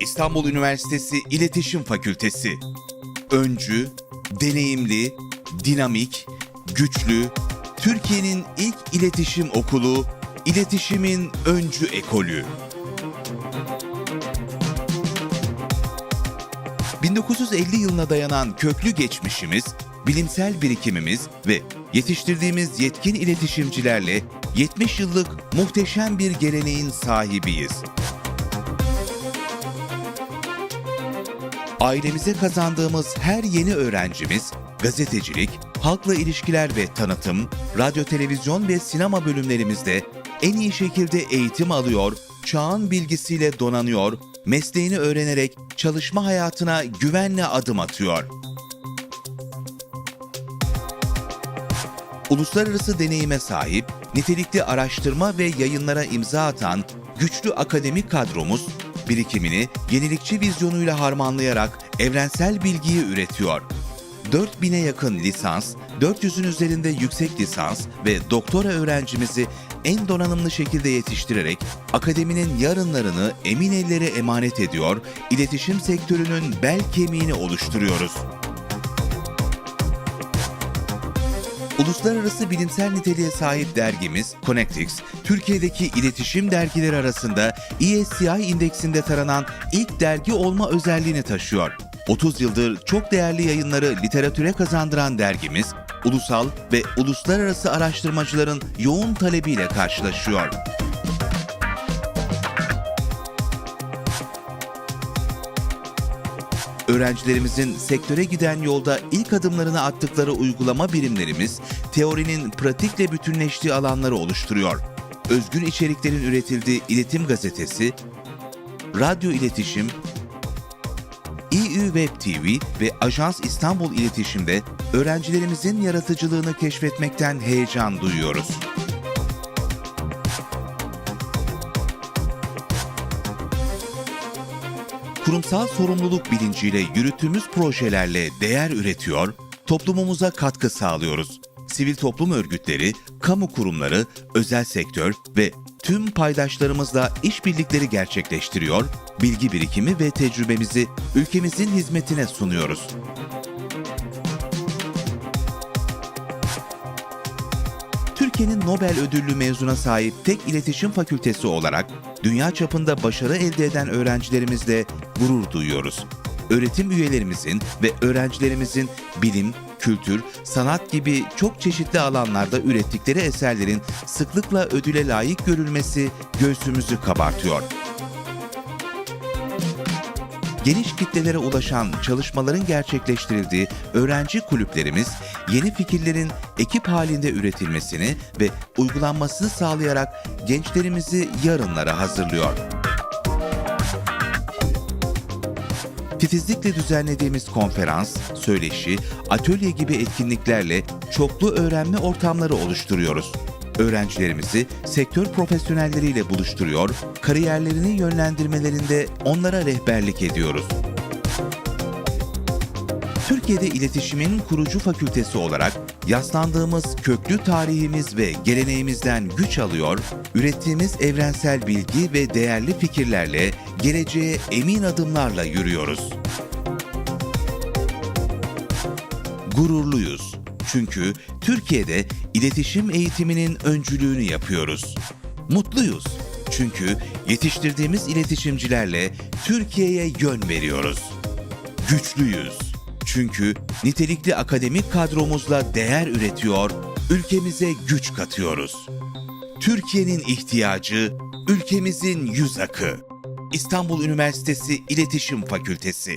İstanbul Üniversitesi İletişim Fakültesi Öncü, deneyimli, dinamik, güçlü, Türkiye'nin ilk iletişim okulu, iletişimin öncü ekolü. 1950 yılına dayanan köklü geçmişimiz, bilimsel birikimimiz ve yetiştirdiğimiz yetkin iletişimcilerle 70 yıllık muhteşem bir geleneğin sahibiyiz. Ailemize kazandığımız her yeni öğrencimiz gazetecilik, halkla ilişkiler ve tanıtım, radyo, televizyon ve sinema bölümlerimizde en iyi şekilde eğitim alıyor, çağın bilgisiyle donanıyor, mesleğini öğrenerek çalışma hayatına güvenle adım atıyor. Uluslararası deneyime sahip, nitelikli araştırma ve yayınlara imza atan güçlü akademik kadromuz, birikimini yenilikçi vizyonuyla harmanlayarak evrensel bilgiyi üretiyor. 4000'e yakın lisans, 400'ün üzerinde yüksek lisans ve doktora öğrencimizi en donanımlı şekilde yetiştirerek akademinin yarınlarını emin ellere emanet ediyor, iletişim sektörünün bel kemiğini oluşturuyoruz. Uluslararası bilimsel niteliğe sahip dergimiz Connectix, Türkiye'deki iletişim dergileri arasında ESCI indeksinde taranan ilk dergi olma özelliğini taşıyor. 30 yıldır çok değerli yayınları literatüre kazandıran dergimiz, ulusal ve uluslararası araştırmacıların yoğun talebiyle karşılaşıyor. Öğrencilerimizin sektöre giden yolda ilk adımlarını attıkları uygulama birimlerimiz, teorinin pratikle bütünleştiği alanları oluşturuyor. Özgün içeriklerin üretildiği İletim Gazetesi, Radyo İletişim, İÜ Web TV ve Ajans İstanbul İletişim'de öğrencilerimizin yaratıcılığını keşfetmekten heyecan duyuyoruz. Kurumsal sorumluluk bilinciyle yürüttüğümüz projelerle değer üretiyor, toplumumuza katkı sağlıyoruz. Sivil toplum örgütleri, kamu kurumları, özel sektör ve tüm paydaşlarımızla işbirlikleri gerçekleştiriyor, bilgi birikimi ve tecrübemizi ülkemizin hizmetine sunuyoruz. Türkiye'nin Nobel ödüllü mezuna sahip tek iletişim fakültesi olarak dünya çapında başarı elde eden öğrencilerimizle gurur duyuyoruz. Öğretim üyelerimizin ve öğrencilerimizin bilim, kültür, sanat gibi çok çeşitli alanlarda ürettikleri eserlerin sıklıkla ödüle layık görülmesi göğsümüzü kabartıyor geniş kitlelere ulaşan çalışmaların gerçekleştirildiği öğrenci kulüplerimiz yeni fikirlerin ekip halinde üretilmesini ve uygulanmasını sağlayarak gençlerimizi yarınlara hazırlıyor. Titizlikle düzenlediğimiz konferans, söyleşi, atölye gibi etkinliklerle çoklu öğrenme ortamları oluşturuyoruz. Öğrencilerimizi sektör profesyonelleriyle buluşturuyor, kariyerlerini yönlendirmelerinde onlara rehberlik ediyoruz. Türkiye'de iletişimin kurucu fakültesi olarak yaslandığımız köklü tarihimiz ve geleneğimizden güç alıyor, ürettiğimiz evrensel bilgi ve değerli fikirlerle geleceğe emin adımlarla yürüyoruz. Gururluyuz. Çünkü Türkiye'de iletişim eğitiminin öncülüğünü yapıyoruz. Mutluyuz. Çünkü yetiştirdiğimiz iletişimcilerle Türkiye'ye yön veriyoruz. Güçlüyüz. Çünkü nitelikli akademik kadromuzla değer üretiyor, ülkemize güç katıyoruz. Türkiye'nin ihtiyacı, ülkemizin yüz akı. İstanbul Üniversitesi İletişim Fakültesi